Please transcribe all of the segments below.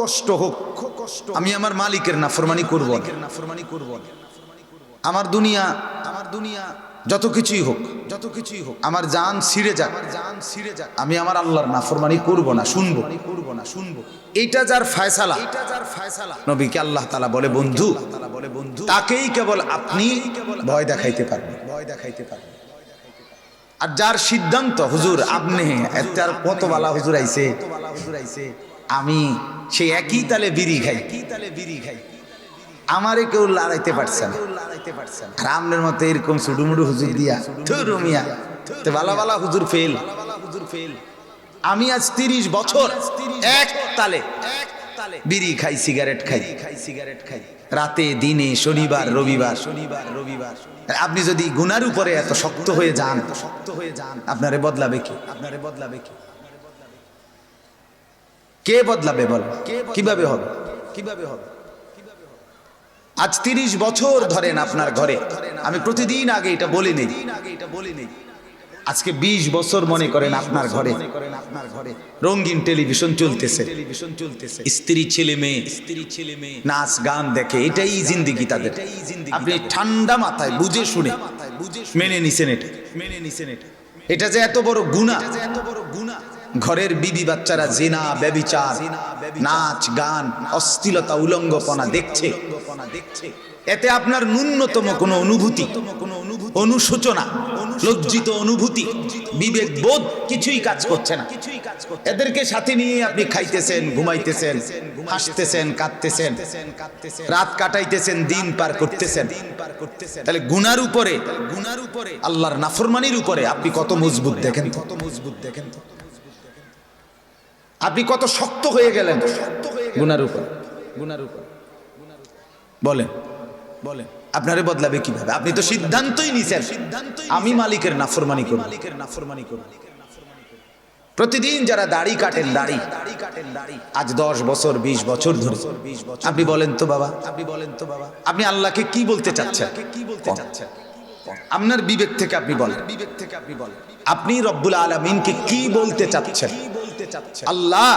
কষ্ট হোক কষ্ট আমি আমার মালিকের নাফরমানি করব। নাফরমানি করব আমার দুনিয়া আমার দুনিয়া যত কিছুই হোক যত কিছুই হোক আমার জান ছিঁড়ে যাক। আমার জান ছিঁড়ে যাক আমি আমার আল্লাহর নাফরমানি করব না, শুনব। করব না শুনব এইটা যার ফায়সালা এটা যার ফায়সালা নবীকে আল্লাহ তালা বলে, বন্ধু তালা বলে বন্ধু তাকেই কেবল আপনি ভয় দেখাইতে পারবেন। ভয় দেখাইতে পারবেন আর যার সিদ্ধান্ত, হুজুর, আপনি তার কত বালা হুজুর আইছে হুজুর আইছে? আমি সেই একই তালে বিড়ি খাই। কি তালে বিড়ি খাই আমারে কেউ লড়াইতে পারছে না। লড়াইতে পারছে না মতো এরকম সুডুমুডু হুজুর দিয়া। থুরু মিয়া তো বালা বালা হুজুর ফেল। হুজুর ফেল আমি আজ তিরিশ বছর এক তালে এক তালে বিড়ি খাই, সিগারেট খাই। খাই সিগারেট খাই রাতে, দিনে, শনিবার, রবিবার। শনিবার রবিবার আপনি যদি গুনার উপরে এত শক্ত হয়ে যান শক্ত হয়ে যান আপনারে বদলাবে কি আপনারে বদলাবে কি? কে বদলাবে বল? কীভাবে হবে? কীভাবে হবে আজ তিরিশ বছর ধরেন আপনার ঘরে। আমি প্রতিদিন আগে এটা বলি নেই। আজকে ২০ বছর মনে করেন আপনার ঘরে। রঙিন টেলিভিশন চলতেছে। স্ত্রী, ছেলে, মেয়ে। স্ত্রী ছেলে মেয়ে নাচ, গান দেখে, এটাই জিন্দিগি তাদের। আপনি ঠান্ডা মাথায় বুঝে শুনে মেনে নিছেন এটা। মেনে নিছেন এটা এটা যে এত বড় গুণা এত বড় গুণা ঘরের বিবি বাচ্চারা জেনা, ব্যবিচার, নাচ, গান অস্থিলতা উলঙ্গপনা দেখছে। এতে আপনার ন্যূনতম কোনো অনুভূতি, অনুশোচনা, লজ্জিত অনুভূতি, বিবেক, বোধ কিছুই কাজ করছে না। এদেরকে সাথে নিয়ে আপনি খাইতেছেন, ঘুমাইতেছেন, হাসতেছেন, কাঁদতেছেন, রাত কাটাইতেছেন, দিন পার করতেছেন। দিন পার করতেছেন তাহলে গুনার উপরে গুনার উপরে আল্লাহর নাফরমানির উপরে আপনি কত মজবুত দেখেন কত মজবুত দেখেন তো? আপনি কত শক্ত হয়ে গেলেন। গুনার উপর গুনার উপর বলেন বলেন আপনারে বদলাবে কীভাবে? আপনি তো সিদ্ধান্তই নিছেন। আমি মালিকের নাফরমানি করব। মালিকের নাফরমানি করব প্রতিদিন যারা দাড়ি কাটেন দাড়ি। দাড়ি কাটেন দাড়ি আজ দশ বছর ২০ বছর ধরে। আপনি বলেন তো বাবা আপনি বলেন তো বাবা আপনি আল্লাহকে কি বলতে চাচ্ছেন? কি বলতে চাচ্ছেন আপনার বিবেক থেকে আপনি বলেন বিবেক থেকে আপনি বলেন। আপনি রব্বুল আলমিনকে কি বলতে চাচ্ছেন? চাচ্ছেন আল্লাহ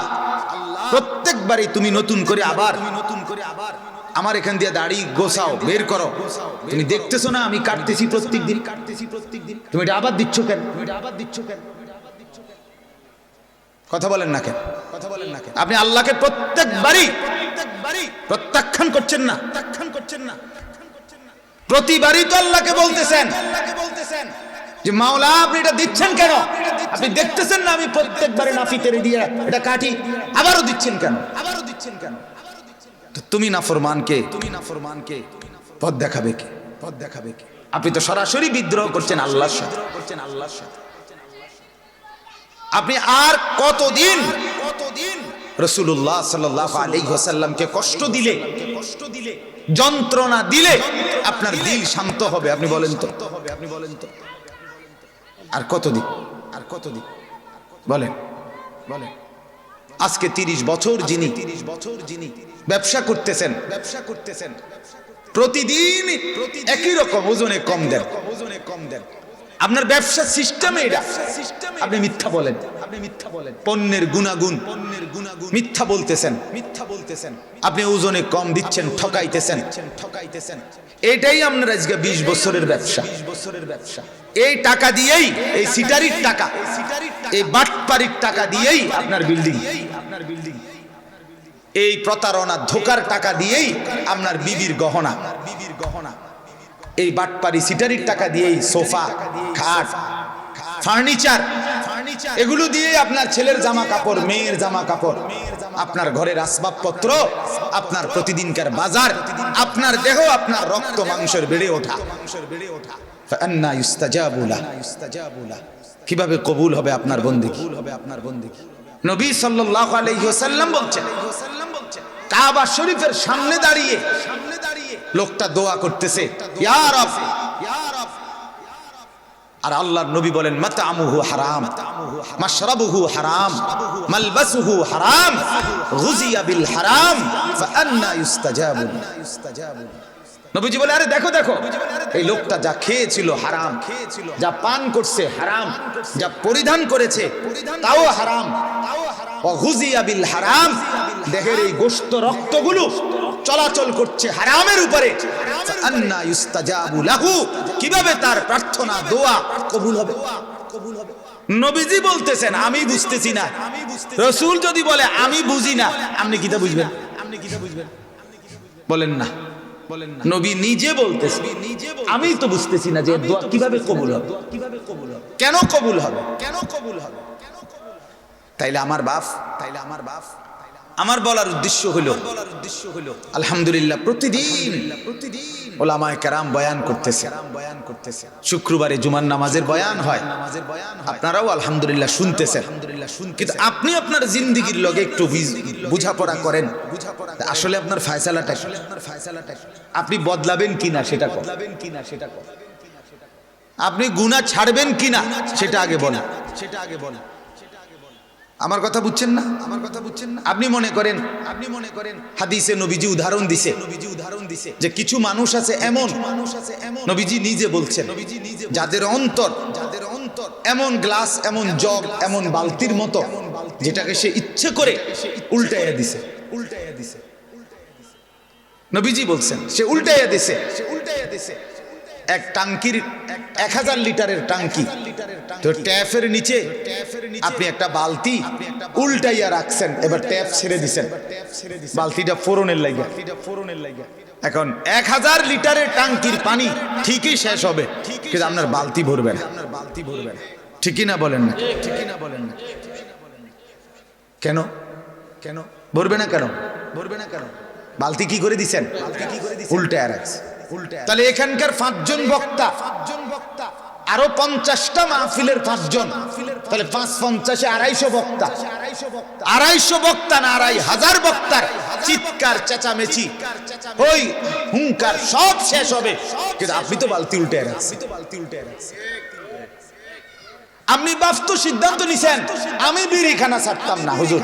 প্রত্যেকবারই তুমি নতুন করে আবার নতুন করে আবার আমার এখান দিয়ে দাড়ি গোসাও বের করো। তুমি দেখতেছো না, আমি কাটতেছি প্রত্যেক দিন কাটতেছি প্রত্যেক দিন তুমি এটা আবার দিচ্ছ কেন? তুমি এটা আবার দিচ্ছ কেন কথা বলেন না কেন? কথা বলেন না কেন আপনি আল্লাহকে প্রত্যেকবারই প্রত্যেকবারই প্রত্যাখ্যান করছেন না। প্রত্যাখ্যান করছেন না প্রতিবারই তো আল্লাহকে বলতেছেন আল্লাহকে বলতেছেন। যে মাওলা, আপনি এটা দিচ্ছেন কেন? আপনি দেখতেছেন না আমি প্রত্যেকবারে নাফি তেরে দিয়ে এটা কাটি, আবারও দিচ্ছেন কেন? আবারও দিচ্ছেন কেন তুমি না ফরমানকে তুমি না ফরমানকে পথ দেখাবে কে? পথ দেখাবে কে? আপনি তো সরাসরি বিদ্রোহ করছেন আল্লাহর সাথে। করছেন আল্লাহর সাথে আপনি আর কতদিন কতদিন রসুল্লাহ সাল্লাহ আলাইসাল্লামকে কষ্ট দিলে কষ্ট দিলে যন্ত্রণা দিলে আপনার দিল শান্ত হবে আপনি বলেন তো হবে, আপনি বলেন তো? আর কত কতদিন? আর কত কতদিন? বলেন বলেন। আজকে তিরিশ বছর যিনি তিরিশ বছর যিনি ব্যবসা করতেছেন ব্যবসা করতেছেন। প্রতিদিন একই রকম ওজনে কম দেন। ওজনে কম দেন। আপনার ব্যবসা সিস্টেমে এটা। আপনি মিথ্যা বলেন। আপনি মিথ্যা বলেন। পণ্যের গুণাগুণ। পণ্যের গুণাগুণ। মিথ্যা বলতেছেন। মিথ্যা বলতেছেন। আপনি ওজনে কম দিচ্ছেন ঠকাইতেছেন। ঠকাইতেছেন। এটাই আপনার আজকে বিশ বছরের ব্যবসা। বিশ বছরের ব্যবসা। এই টাকা দিয়েই এই সিটারির টাকা এই বাটপারির টাকা দিয়েই আপনার বিল্ডিং। আপনার বিল্ডিং। এই প্রতারণা ধোকার টাকা দিয়েই আপনার বিবির গহনা। বিবির গহনা। এই বাটপারি সিটারির টাকা দিয়েই সোফা, খাট, ফার্নিচার, এগুলো দিয়ে আপনার ছেলের জামা কাপড় মেয়ের জামা কাপড় আপনার ঘরের আসবাবপত্র, আপনার প্রতিদিনকার বাজার, আপনার দেহ, আপনার রক্ত, মাংসের বেড়ে ওঠা। কীভাবে কবুল হবে আপনার বন্দি হবে আপনার বন্দি নবী সাল্লাল্লাহু আলাইহি ওয়াসাল্লাম বলছেন, কাবা শরীফের সামনে দাঁড়িয়ে লোকটা দোয়া করতেছে আর আল্লাহর নবী বলেন, মাতামুহু হারাম, মাশরাবুহু হারাম, মালবাসুহু হারাম বিল হারাম ইউস্তাজাবু নবীজি বলে, আরে দেখো দেখো, এই লোকটা যা খেয়েছিল হারাম, যা পান করছে হারাম, যা পরিধান করেছে তাও হারাম বিল হারাম, দেহের এই গোস্ত রক্তগুলো চলাচল করছে হারামের উপরে। কীভাবে তার প্রার্থনা, দোয়া কবুল হবে? কবুল হবে নবীজি বলতেছেন, আমি বুঝতেছি না। রসুল যদি বলে, আমি বুঝি না, আপনি কিটা বুঝবেন? আপনি কিটা বুঝবেন বলেন না তো বুঝতেছি না যে কীভাবে তাইলে আমার বাপ, তাইলে আমার বাপ। আমার বলার উদ্দেশ্য হলো, আলহামদুলিল্লাহ প্রতিদিন প্রতিদিন ওলামায় কেরাম বয়ান করতেছে। বয়ান করতেছে শুক্রবারে জুমার নামাজের বয়ান হয়। নামাজের বয়ান আপনারাও আলহামদুলিল্লাহ শুনতেছেন। আলহামদুলিল্লাহ শুন কিন্তু আপনি আপনার জিন্দিগির লগে একটু বুঝ- বোঝাপড়া করেন। আসলে আপনার ফায়সালাটা আসলে আপনার ফায়সালাটা আপনি বদলাবেন কিনা সেটা বদলাবেন কিনা। সেটা আপনি গুনাহ ছাড়বেন কিনা সেটা আগে বলেন সেটা আগে বলেন। আমার কথা বুঝছেন না? আমার কথা বুঝছেন না? আপনি মনে করেন, আপনি মনে করেন, হাদিসে নবীজি উদাহরণ দিছে, নবীজি উদাহরণ দিছে যে কিছু মানুষ আছে এমন মানুষ আছে এমন নবীজি নিজে বলছেন নবীজি নিজে যাদের অন্তর যাদের অন্তর এমন গ্লাস, এমন জগ, এমন বালতির মতো, যেটাকে সে ইচ্ছে করে উল্টাইয়া দিছে উল্টাইয়া দিছে। নবীজি বলছেন, সে উল্টাইয়া দিছে, সে উল্টাইয়া দিছে। এক টাঙ্কির এক হাজার লিটারের টাঙ্কি। তো ট্যাপের নিচে আপনি একটা বালতি উল্টাইয়া রাখছেন, এবার ট্যাপ ছেড়ে দিছেন। বালতিটা ফোরনের লাগিয়া। ফোরনের লাগিয়া এখন এক হাজার লিটারের টাঙ্কির পানি ঠিকই শেষ হবে, কিন্তু আপনার বালতি ভরবে না। আপনার বালতি ভরবে না ঠিকই না বলেন না? ঠিকই না বলেন না কেন? কেন? ভরবে না কেন? ভরবে না কেন? বালতি কি করে দিছেন? বালতি কি করে দিছেন উল্টে রাখছে। উল্টে তাহলে এখানকার পাঁচজন বক্তা। পাঁচজন বক্তা। আরও পঞ্চাশটা মাহফিলের পাঁচজন। তাহলে পাঁচ পঞ্চাশে আড়াইশো বক্তা। আড়াইশো বক্তা। না আড়াই হাজার বক্তার। চিৎকার চেঁচামেচি। ওই হুঙ্কার সব শেষ হবে। কিন্তু আপনি তো বালতি উল্টে রাখছেন আপনি বাস্তু সিদ্ধান্ত নিছেন। আমি বিড়িখানা ছাড়তাম না হুজুর।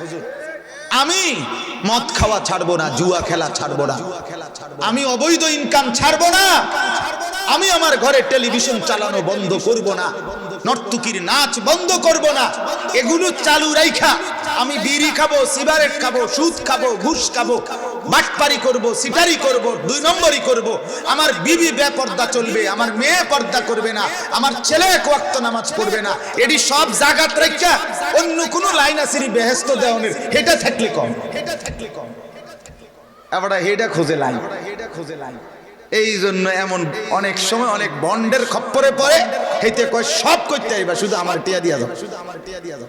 হুজুর। আমি মদ খাওয়া ছাড়বো না, জুয়া খেলা ছাড়বো না। আমি অবৈধ ইনকাম ছাড়বো না। আমি আমার ঘরে টেলিভিশন চালানো বন্ধ করব না। নর্তুকির নাচ বন্ধ করব না। এগুলো চালু রাইখা। আমি বিড়ি খাব সিগারেট খাব, সুদ খাব, ঘুষ খাব। বাটপারি করব সিটারি করব দুই নম্বরই করব। আমার বিবি বেপর্দা চলবে আমার মেয়ে পর্দা করবে না আমার ছেলে এক ওয়াক্ত নামাজ পড়বে না। এটি সব জাগাত রেখা অন্য কোনো লাইন আসেনি বেহেস্ত দেওয়ানের? হেটা থাকলে কম। হেটা থাকলে কম এবার হেডা খোঁজে লাইন হেডা খোঁজে লাইন এই জন্য এমন অনেক সময় অনেক বন্ডের খপ্পরে পড়ে হেতে কয় সব করতে আইবা শুধু আমার টিয়া দিয়া যাও শুধু আমার টিয়া দিয়া যাও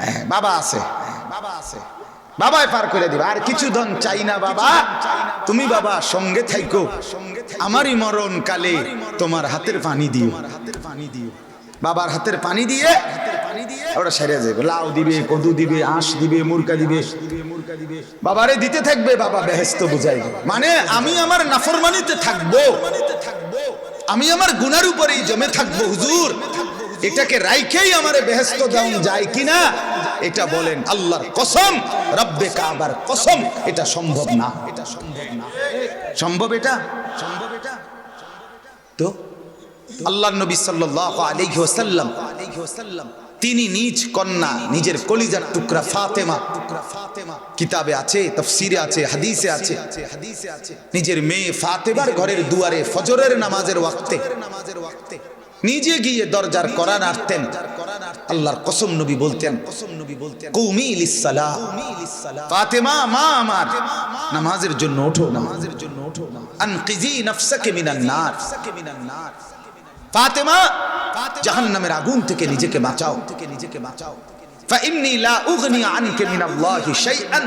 হ্যাঁ বাবা আছে। হ্যাঁ, বাবা আছে। বাবাই পার করে দিবা। আর কিছু ধন চাই না বাবা। তুমি বাবা সঙ্গে থাইকো আমারই মরণ কালে তোমার হাতের পানি দিও। হাতের পানি দিও বাবার হাতের পানি দিয়ে ওটা সেরে যাবে। লাউ দিবে কদু দিবে আঁশ দিবে মুরকা দিবে। বাবারে দিতে থাকবে বাবা বেহেস্ত বুঝাই মানে আমি আমার নাফরমানিতে থাকব। আমি আমার গুনার উপরেই জমে থাকব হুজুর। এটাকে রাইখেই আমারে বেহেস্ত দেওয়া যায় কিনা? এটা বলেন আল্লাহর কসম রব্বে কাবার কসম এটা সম্ভব না। এটা সম্ভব না। সম্ভব এটা? সম্ভব এটা? তো? আল্লাহ নবী সাল্লাল্লাহু আলাইহি ওয়াসাল্লাম তিনি নিজ কন্যা নিজের কলিজার টুকরা ফাতেমা টুকরা ফাতেমা কিতাবে আছে তফসিরে আছে হাদিসে আছে। হাদিসে আছে নিজের মেয়ে ফাতেমার ঘরের দুয়ারে ফজরের নামাজের ওয়াক্তে নামাজের ওয়াক্তে নিজে গিয়ে দরজার করা নাড়তেন আল্লাহর কসম নবী বলতেন কসম নবী বলতেন কৌমি লিসালাহ ফাতেমা মা আমার নামাজের জন্য ওঠো নামাজের জন্য ওঠো আনকিজি নফসাকে মিনান নার মিনান নার ফাতেমা জাহান্নামের আগুন থেকে নিজেকে বাঁচাও থেকে নিজেকে বাঁচাও فإني لا أغني عنك من الله شيئا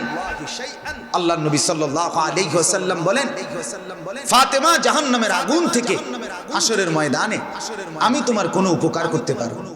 আল্লাহ নবী সাল্লাল্লাহু আলাইহি ওয়াসাল্লাম বলেন ফাতেমা জাহান্নামের আগুন থেকে আসরের ময়দানে আমি তোমার কোনো উপকার করতে পারবো না